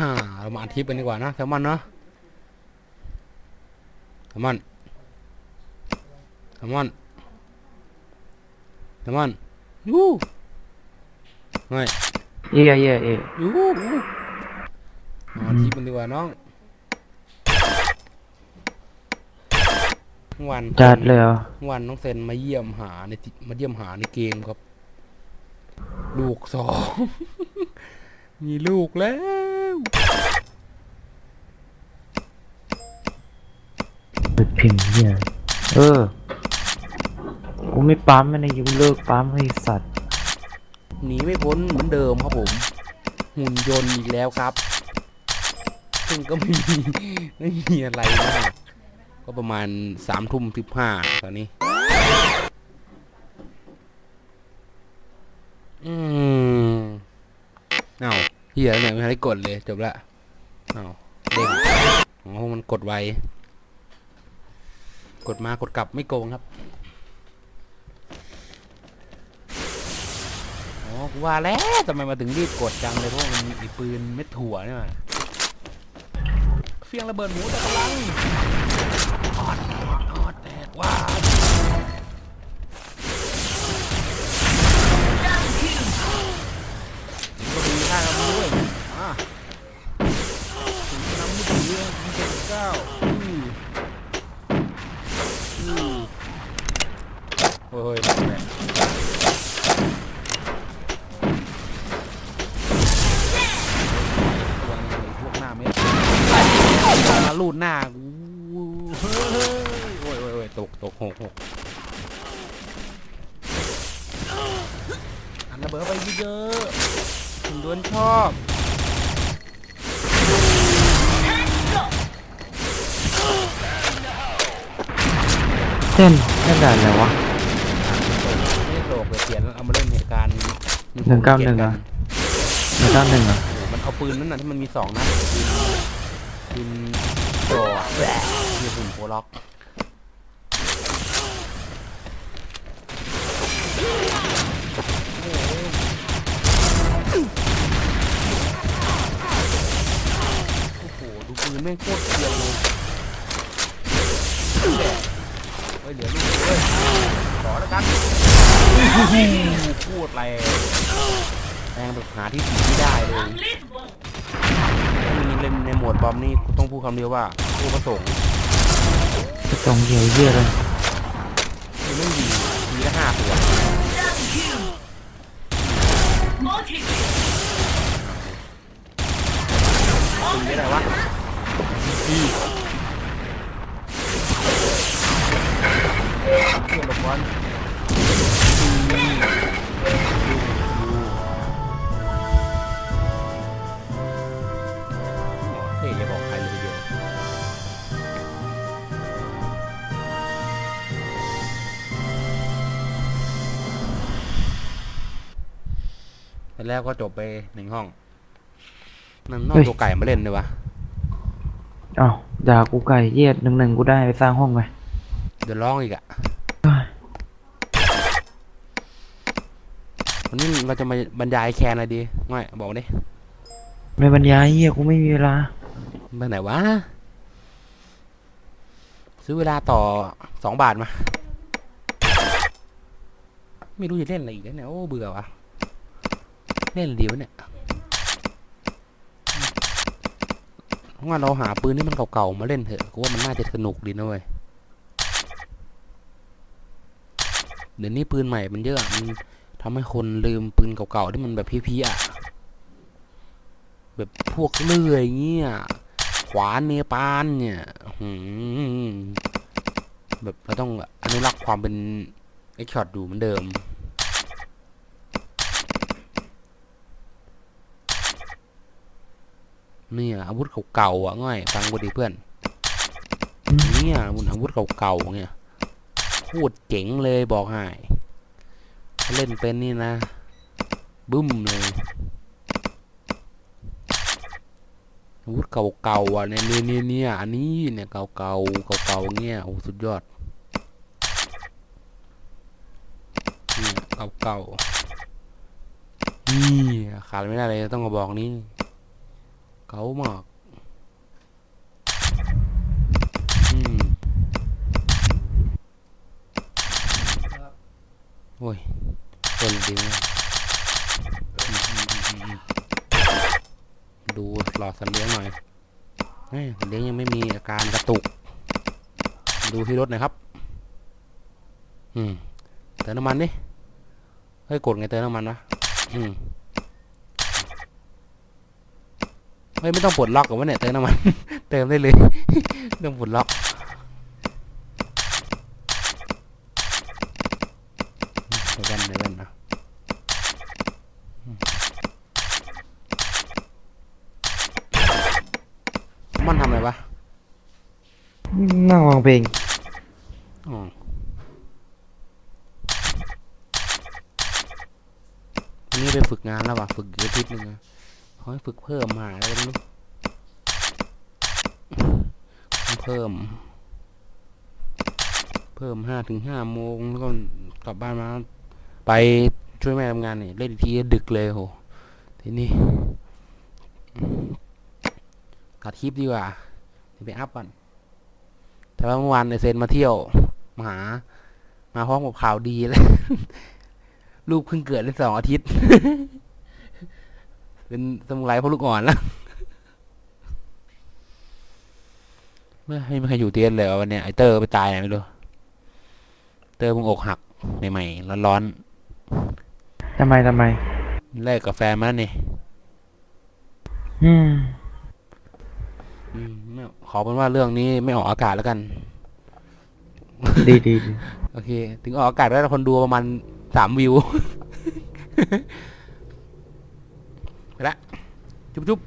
อ่าเรามาอัดคลิปกันดีกว่านะแซลมอนเนาะแซลมอนแซลมอนแซลมอนยูเฮ้ยเย่เย่เย่ยูมาอัดคลิปกันดีกว่าน้องเมื่อวัน จัดเลยเหรอเมื่อวันน้องเซนมาเยี่ยมหาในที่มาเยี่ยมหาในเกมครับ ลูกสอง มีลูกแล้ว เปิด พิมพ์เฮียเออ กูไม่ปั๊มมันในยุเลิกปั๊มให้สัตว์ หนีไม่พ้นเหมือนเดิมครับผม หุ่นยนต์อีกแล้วครับ ซึ่งก็ไม่มีไม่มีอะไรมากก็ประมาณสามทุ่มสิบห้าตอนนี้ อืมเอาเฮียเนี่ยไม่ทันได้กดเลย จบละเอาเด้งอ๋อมันกดไว กดมากดกลับไม่โกงครับอ๋อกูว่าแล้วทำไมมาถึงรีบกดจังเลยเพราะว่ามันมีปืนเม็ดถั่วเนี่ยมาเฟียงระเบิดหมูแต่กำลังออดออดแตกว้าก็มีค่ากันด้วยอะถึงจะนำมือถือมีเจ็ดเก้าอืออือ โอ้ยแม่งตัวนึงพวกหน้าไม่มาลูดหน้ากูเฮ้ยโอ้ยโอ้ยโอ้ยตกตกหกหกอันระเบิดไปเยอะๆคุณดวนชอบเต้นเล่นด้เลยวะไม่โศกเลยเปลี่ยนเอามาเล่นเหตุการณ์ หนึ่งเก้าหนึ่งอะหนึ่งเก้าหนึ่งอะมันเอาปืนนั้นน่ะที่มันมีสองนัดปืนปืนจ่อแหละมีปืนโปรล็อกโอ้โหดูปืนแม่งโคตรเกียวเลยเฮ้ยเหลือลูกเฮ้ยขอแล้วกัน พูดแรงแรงแบบหาที่ถีไม่ได้เลยถ้ามีเล่นในโหมดบอมนี่กูต้องพูดคำเดียวว่าผู้ประสงค์จะตรงเหี้ยเหี้ยเลยคือไม่ดีทีละห้าตัวตีได้ไหนวะดีเพื่อนหลบบอล แล้วก็จบไปหนึ่งห้องนั่นนอกตัวไก่มาเล่นเลยวะอ้าวด่ากูไก่เหี้ยหนึ่งหนึ่งกูได้ไปสร้างห้องไปเดี๋ยวร้องอีกอะเฮ้ยวันนี้เราจะมาบรรยายแคนอะไรดีง่อยบอกดิไม่บรรยายเหี้ยกูไม่มีเวลาไปไหนวะ ซื้อเวลาต่อสองบาทมา ไม่รู้จะเล่นอะไรอีกแล้วเนี่ย โอ้ เบื่อวะ เล่นดีวะเนี่ยว่าเราหาปืนที่มันเก่าๆมาเล่นเถอะกูว่ามันน่าจะสนุกดีนะเว้ยเดี๋ยวนี้ปืนใหม่มันเยอะมันทำให้คนลืมปืนเก่าๆที่มันแบบพีๆอะแบบพวกเลื่อยเงี้ยขวานเนปาลเนี่ยหืมแบบเราต้องอนุรักษ์ความเป็นเอ็กช็อตดูเหมือนเดิม นี่ยอาวุธเก่าๆอะง่อยฟังกูดีเพื่อนเนี่ยมันอาวุธเก่าๆเนี่ยโคตรเจ๋งเลยบอกให้เล่นเป็นนี่นะ บึ้มเลยอาวุธเก่าๆอะเนี่ยเนี่ยเนี่ยเนี่ยอันนี้เนี่ยเก่าๆเก่าๆเงี้ยโอ้สุดยอดเนี่ยเก่าๆนี่ขาดไม่ได้เลยต้องกระบอกนี้ เก๋ามากอืมโอ้ยเป็นดีนะอืมอืมอืมอืมดูหลอดสัตว์เลี้ยงหน่อยเฮ้ยสัตว์เลี้ยงยังไม่มีอาการกระตุก ดูที่รถหน่อยครับ อืมเติมน้ำมันดิเฮ้ยกดไงเติมน้ำมันวะอืม เฮ้ยไม่ต้องปลดล็อกกับว่าเนี่ยเติมน้ำมัน เติมได้เลยไม่ต้องปลดล็อกในแว่นในแว่นนะมันทำอะไรวะนั่งฟังเพลงอ๋อวันนี้ไปฝึกงานแล้วว่ะฝึกอีกอาทิตย์นึงอะ เขาให้ฝึกเพิ่มมาแล้วก็ไม่รู้เพิ่ม เพิ่มห้าถึงห้าโมงแล้วก็กลับบ้านมา ไปช่วยแม่ทำงานเนี่ยเล่นทีดึกเลยโหทีนี้ตัดคลิปดีกว่าไปอัพก่อนแต่ว่าเมื่อวานในเซนมาเที่ยวมาหา มาพร้อมกับข่าวดีเลยลูกเพิ่งเกิดได้สองอาทิตย์ เป็นสมุไรพ่อลูกอ่อนแล้วไม่ให้ไม่ใครอยู่เตียนเลยวันเนี้ยไอเตอร์ไปตายไหนไม่รู้เตอร์มึงอกหักใหม่ๆร้อนทำไมทำไมๆเลิกกับแฟนมาแล้วนี่อืมอืมไม่ขอเป็นว่าเรื่องนี้ไม่ออกอากาศแล้วกัน ดีดีดีโอเค ถึงออกอากาศได้คนดูประมาณสามวิวไป ละจุ๊บ